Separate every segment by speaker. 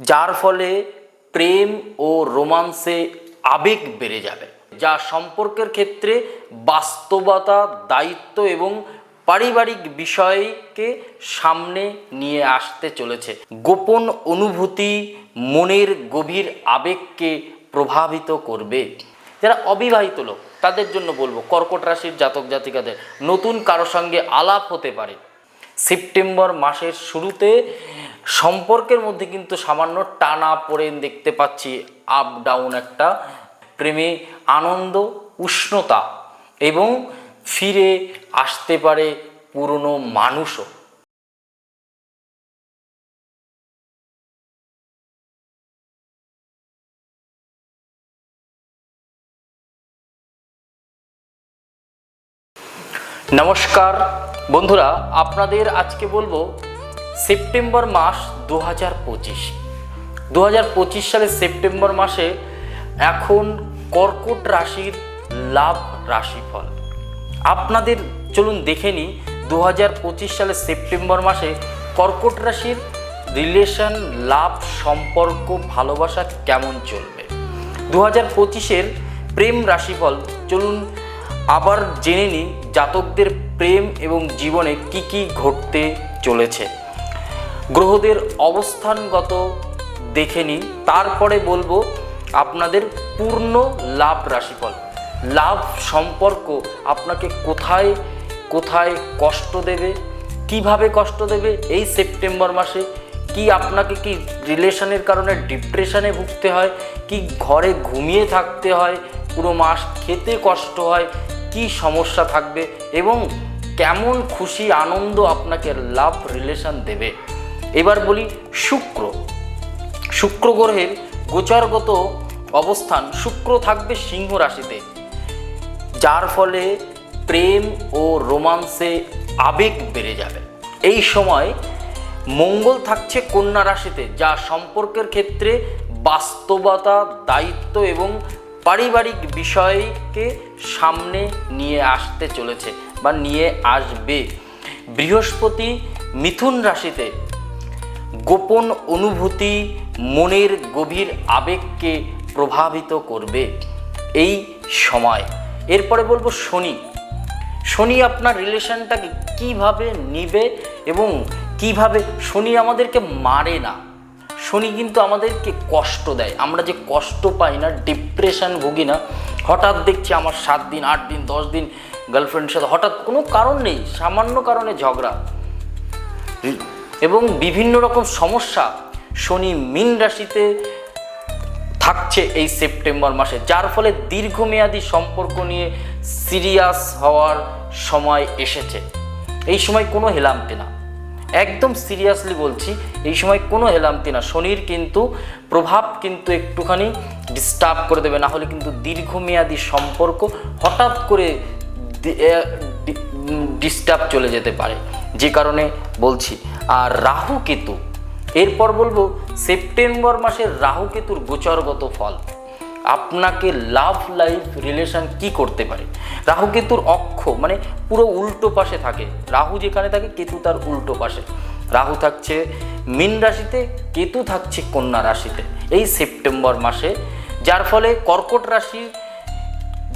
Speaker 1: যার ফলে প্রেম ও রোমান্সে আবেগ বেড়ে যাবে, যা সম্পর্কের ক্ষেত্রে বাস্তবতা, দায়িত্ব এবং পারিবারিক বিষয়কে সামনে নিয়ে আসতে চলেছে। গোপন অনুভূতি মনের গভীর আবেগকে প্রভাবিত করবে। যারা অবিবাহিত লোক, তাদের জন্য বলব, কর্কট রাশির জাতক জাতিকাদের, নতুন কারও সঙ্গে আলাপ হতে পারে। সেপ্টেম্বর মাসের শুরুতে সম্পর্কের মধ্যে কিন্তু সামান্য টানা পড়েন দেখতে পাচ্ছি আপ ডাউন একটা প্রেমে আনন্দ, উষ্ণতা এবং ফিরে আসতে পারে পুরনো মানুষও। নমস্কার, বন্ধুরা, আপনাদের আজকে বলব সেপ্টেম্বর মাস দু হাজার পঁচিশ। দু হাজার পঁচিশ সালের সেপ্টেম্বর মাসে এখন কর্কট রাশির লাভ রাশিফল। আপনাদের চলুন দেখে নিই দু হাজার পঁচিশ সালের সেপ্টেম্বর মাসে কর্কট রাশির রিলেশন লাভ সম্পর্ক ভালোবাসা কেমন চলবে? দু হাজার পঁচিশের প্রেম রাশিফল, চলুন আবার জেনে নিই জাতকদের প্রেম এবং জীবনে কি কি ঘটতে চলেছে। গ্রহদের অবস্থানগত দেখে নিই তারপরে বলব আপনাদের পূর্ণ লাভ রাশিফল। লাভ সম্পর্ক আপনাকে কোথায় কোথায় কষ্ট দেবে, কীভাবে কষ্ট দেবে, এই সেপ্টেম্বর মাসে কি আপনাকে কি রিলেশনের কারণে ডিপ্রেশনে ভুগতে হয়, কি ঘরে ঘুমিয়ে থাকতে হয়, পুরো মাস খেতে কষ্ট হয়, কি সমস্যা থাকবে এবং কেমন খুশি, আনন্দ আপনাকে লাভ রিলেশন দেবে। এবার বলি শুক্র। শুক্র গ্রহের গোচরগত অবস্থান, শুক্র থাকবে সিংহ রাশিতে। যার ফলে প্রেম ও রোমান্সে আবেগ বেড়ে যাবে। এই সময় মঙ্গল থাকছে কন্যা রাশিতে, যা সম্পর্কের ক্ষেত্রে বাস্তবতা, দায়িত্ব এবং পারিবারিক বিষয়কে সামনে নিয়ে আসতে চলেছে বা নিয়ে আসবে। বৃহস্পতি মিথুন রাশিতে গোপন অনুভূতি মনের গভীর আবেগকে প্রভাবিত করবে। এই সময়। এরপরে বলব শনি। শনি আপনার রিলেশনটাকে কীভাবে নিবে এবং কীভাবে শনি আমাদেরকে মারে না? শনি কিন্তু আমাদেরকে কষ্ট দেয়। আমরা যে কষ্ট পাই না, ডিপ্রেশন ভুগি না, হঠাৎ দেখছি আমার সাত দিন, আট দিন, দশ দিন গার্লফ্রেন্ডের সাথে হঠাৎ কোনো কারণ নেই, সামান্য কারণে ঝগড়া। এবং বিভিন্ন রকম সমস্যা শনি মিন রাশিতে থাকছে এই সেপ্টেম্বর মাসে, যার ফলে দীর্ঘমেয়াদী সম্পর্ক নিয়ে সিরিয়াস হওয়ার সময় এসেছে। এই সময় কোনো হেলামতে না। একদম সিরিয়াসলি বলছি, এই সময় কোনো হেলামতি না। শনির কিন্তু প্রভাব কিন্তু একটুখানি ডিস্টার্ব করে দেবে, না হলে কিন্তু দীর্ঘমেয়াদী সম্পর্ক হঠাৎ করে ডিস্টার্ব চলে যেতে পারে। যে কারণে বলছি। আর রাহু কেতু, এরপর বলব সেপ্টেম্বর মাসের রাহু কেতুর গোচরগত ফল। আপনাকে লাভ লাইফ রিলেশন কি করতে পারে? রাহু কেতুর অক্ষ মানে পুরো উল্টো পাশে থাকে। রাহু যেখানে থাকে, কেতু তার উল্টো পাশে। রাহু থাকছে মীন রাশিতে, কেতু থাকছে কন্যা রাশিতে এই সেপ্টেম্বর মাসে। যার ফলে কর্কট রাশির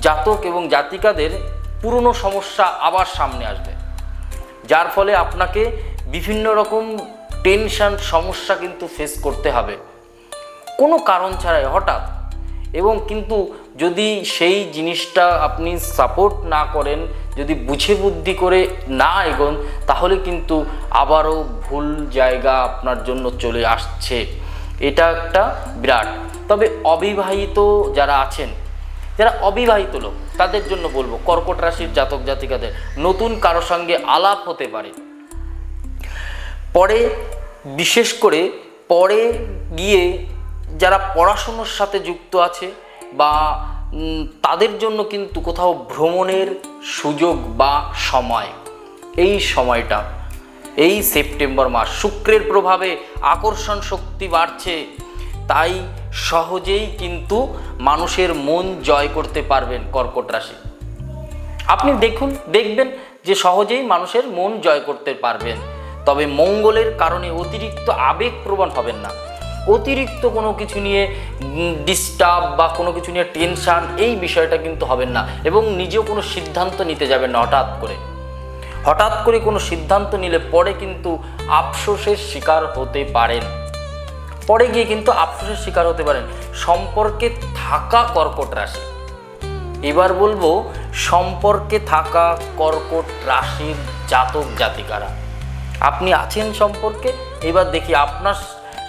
Speaker 1: জাতক এবং জাতিকাদের পুরনো সমস্যা আবার সামনে আসবে। যার ফলে আপনাকে বিভিন্ন রকম টেনশন সমস্যা কিন্তু ফেস করতে হবে। কোনো কারণ ছাড়াই হঠাৎ। এবং কিন্তু যদি সেই জিনিসটা আপনি সাপোর্ট না করেন, যদি বুঝে বুদ্ধি করে না এগোন, তাহলে কিন্তু আবারও ভুল জায়গা আপনার জন্য চলে আসছে। এটা একটা বিরাট। তবে অবিবাহিত যারা আছেন যারা অবিবাহিত লোক, তাদের জন্য বলব, কর্কট রাশির জাতক জাতিকাদের নতুন কারও সঙ্গে আলাপ হতে পারে। পরে, বিশেষ করে পরে গিয়ে যারা পড়াশুনোর সাথে যুক্ত আছে বা তাদের জন্য কিন্তু কোথাও ভ্রমণের সুযোগ বা সময়। এই সময়টা, এই সেপ্টেম্বর মাস, শুক্রের প্রভাবে আকর্ষণ শক্তি বাড়ছে। তাই সহজেই কিন্তু মানুষের মন জয় করতে পারবেন কর্কট রাশি। আপনি দেখুন, দেখবেন যে সহজেই মানুষের মন জয় করতে পারবেন। তবে মঙ্গলের কারণে অতিরিক্ত আবেগপ্রবণ হবেন না। অতিরিক্ত কোনো কিছু নিয়ে ডিস্টার্ব বা কোনো কিছু নিয়ে টেনশান এই বিষয়টা কিন্তু হবেন না এবং নিজেও কোনো সিদ্ধান্ত নিতে যাবেন না হঠাৎ করে। হঠাৎ করে কোনো সিদ্ধান্ত নিলে পরে কিন্তু আফসোসের শিকার হতে পারেন। পরে গিয়ে কিন্তু আফসোসের শিকার হতে পারেন। সম্পর্কে থাকা কর্কট রাশি। এবার বলব, সম্পর্কে থাকা কর্কট রাশির জাতক জাতিকারা। আপনি আছেন সম্পর্কে, এবার দেখি আপনার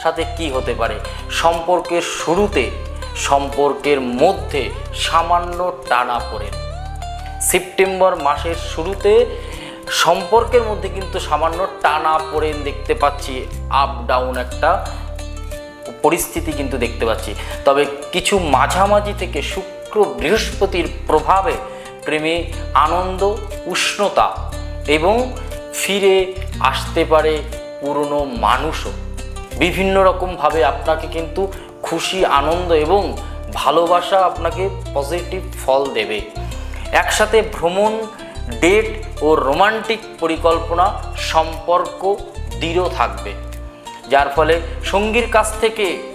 Speaker 1: সাথে কি হতে পারে। সম্পর্কের শুরুতে, সম্পর্কের মধ্যে সামান্য টানা পড়ে সেপ্টেম্বর মাসের শুরুতে সম্পর্কের মধ্যে কিন্তু সামান্য টানা পড়েন দেখতে পাচ্ছি আপ ডাউন একটা পরিস্থিতি কিন্তু দেখতে পাচ্ছি। তবে কিছু মাঝামাঝি থেকে শুক্র বৃহস্পতির প্রভাবে প্রেমে আনন্দ, উষ্ণতা এবং ফিরে আসতে পারে পুরনো মানুষও। বিভিন্ন রকমভাবে আপনাকে কিন্তু খুশি, আনন্দ এবং ভালোবাসা আপনাকে পজিটিভ ফল দেবে। একসাথে ভ্রমণ ডেট ও রোমান্টিক পরিকল্পনা, সম্পর্ক দৃঢ় থাকবে। যার ফলে সঙ্গীর কাছ থেকে,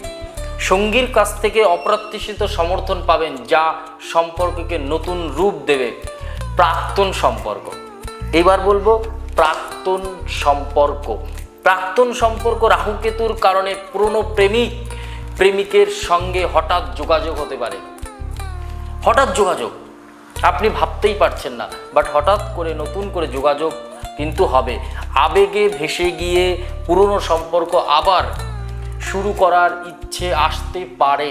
Speaker 1: সঙ্গীর কাছ থেকে অপ্রত্যাশিত সমর্থন পাবেন যা সম্পর্ককে নতুন রূপ দেবে। প্রাক্তন সম্পর্ক। এবার বলব প্রাক্তন সম্পর্ক। প্রাক্তন সম্পর্ক রাহুকেতুর কারণে পুরনো প্রেমিক, প্রেমিকের সঙ্গে হঠাৎ যোগাযোগ হতে পারে। হঠাৎ যোগাযোগ। আপনি ভাবতেই পারছেন না বাট হঠাৎ করে নতুন করে যোগাযোগ কিন্তু হবে। আবেগে ভেসে গিয়ে পুরনো সম্পর্ক আবার শুরু করার ইচ্ছে আসতে পারে।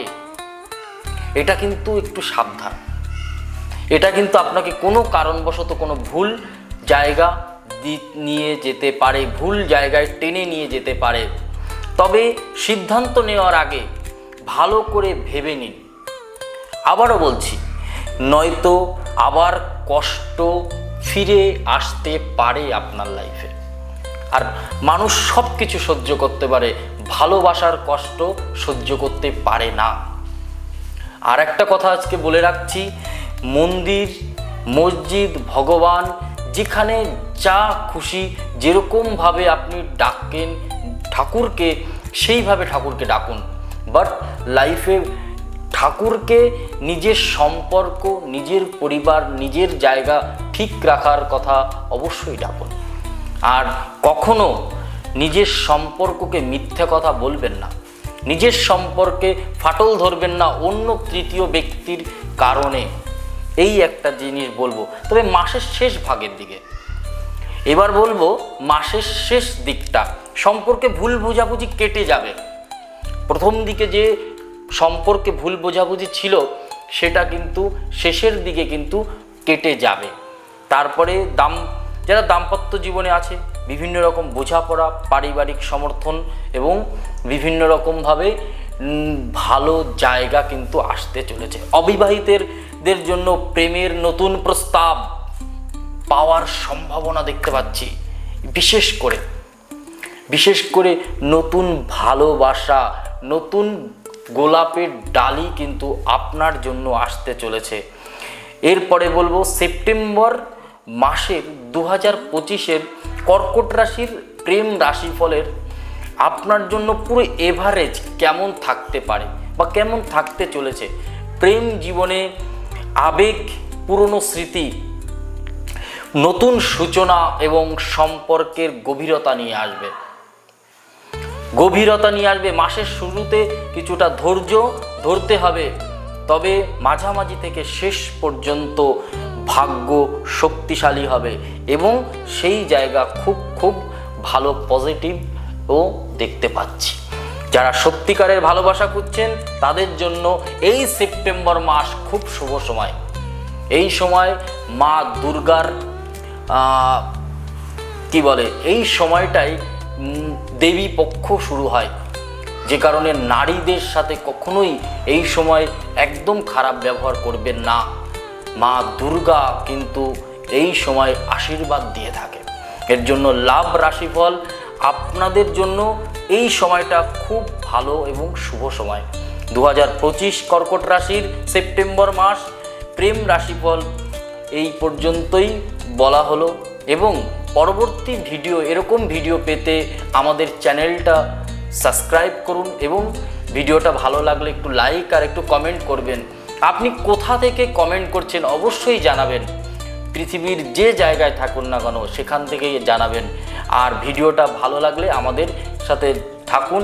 Speaker 1: এটা কিন্তু একটু সাবধান। এটা কিন্তু আপনাকে কোনো কারণবশত কোনো ভুল জায়গা নিয়ে যেতে পারে, ভুল জায়গায় টেনে নিয়ে যেতে পারে। তবে সিদ্ধান্ত নেওয়ার আগে ভালো করে ভেবে নিন। আবারও বলছি, নয়তো আবার কষ্ট ফিরে আসতে পারে আপনার লাইফে আর মানুষ সব কিছু সহ্য করতে পারে, ভালোবাসার কষ্ট সহ্য করতে পারে না। আর একটা কথা আজকে বলে রাখছি, মন্দির, মসজিদ, ভগবান, যেখানে যা খুশি যেরকমভাবে আপনি ডাকেন ঠাকুরকে, সেইভাবে ঠাকুরকে ডাকুন। বাট লাইফে ঠাকুরকে নিজের সম্পর্ক, নিজের পরিবার, নিজের জায়গা ঠিক রাখার কথা অবশ্যই ডাকুন। আর কখনো নিজের সম্পর্ককে মিথ্যে কথা বলবেন না। নিজের সম্পর্কে ফাটল ধরবেন না অন্য তৃতীয় ব্যক্তির কারণে। এই একটা জিনিস বলব। তবে মাসের শেষ ভাগের দিকে। এবার বলব, মাসের শেষ দিকটা। সম্পর্কে ভুল বোঝাবুঝি কেটে যাবে। প্রথম দিকে যে সম্পর্কে ভুল বোঝাবুঝি ছিল, সেটা কিন্তু শেষের দিকে কিন্তু কেটে যাবে। তারপরে দাম, যারা দাম্পত্য জীবনে আছে, বিভিন্ন রকম বোঝাপড়া, পারিবারিক সমর্থন এবং বিভিন্ন রকমভাবে ভালো জায়গা কিন্তু আসতে চলেছে। অবিবাহিতদের জন্য প্রেমের নতুন প্রস্তাব পাওয়ার সম্ভাবনা দেখতে পাচ্ছি। বিশেষ করে বিশেষ করে নতুন ভালোবাসা, নতুন গোলাপের ডালি কিন্তু আপনার জন্য আসতে চলেছে। এরপরে বলব, সেপ্টেম্বর মাসের দু হাজার পঁচিশের কর্কট রাশির প্রেম রাশিফলের আপনার জন্য পুরো এভারেজ কেমন থাকতে পারে বা কেমন থাকতে চলেছে? প্রেম জীবনে আবেগ, পুরনো স্মৃতি, নতুন সূচনা এবং সম্পর্কের গভীরতা নিয়ে আসবে। গভীরতা নিয়ে আসবে। মাসের শুরুতে কিছুটা ধৈর্য ধরতে হবে। তবে মাঝামাঝি থেকে শেষ পর্যন্ত ভাগ্য শক্তিশালী হবে এবং সেই জায়গা খুব খুব ভালো পজিটিভ ও দেখতে পাচ্ছি। যারা সত্যিকারের ভালোবাসা খুঁজছেন, তাদের জন্য এই সেপ্টেম্বর মাস খুব শুভ সময়। এই সময় মা দুর্গার কি বলে? এই সময়টাই দেবী পক্ষ শুরু হয়। যে কারণে নারীদের সাথে কখনোই এই সময় একদম খারাপ ব্যবহার করবেন না। মা দুর্গা কিন্তু এই সময় আশীর্বাদ দিয়ে থাকে। এর জন্য লাভ রাশিফল আপনাদের জন্য এই সময়টা খুব ভালো এবং শুভ সময়। দু পঁচিশ কর্কট রাশির সেপ্টেম্বর মাস প্রেম রাশিফল এই পর্যন্তই বলা হলো এবং পরবর্তী ভিডিও, এরকম ভিডিও পেতে আমাদের চ্যানেলটা সাবস্ক্রাইব করুন এবং ভিডিওটা ভালো লাগলে একটু লাইক আর একটু কমেন্ট করবেন। আপনি কোথা থেকে কমেন্ট করছেন অবশ্যই জানাবেন। পৃথিবীর যে জায়গায় থাকুন না কেন, সেখান থেকেই জানাবেন। আর ভিডিওটা ভালো লাগলে আমাদের সাথে থাকুন।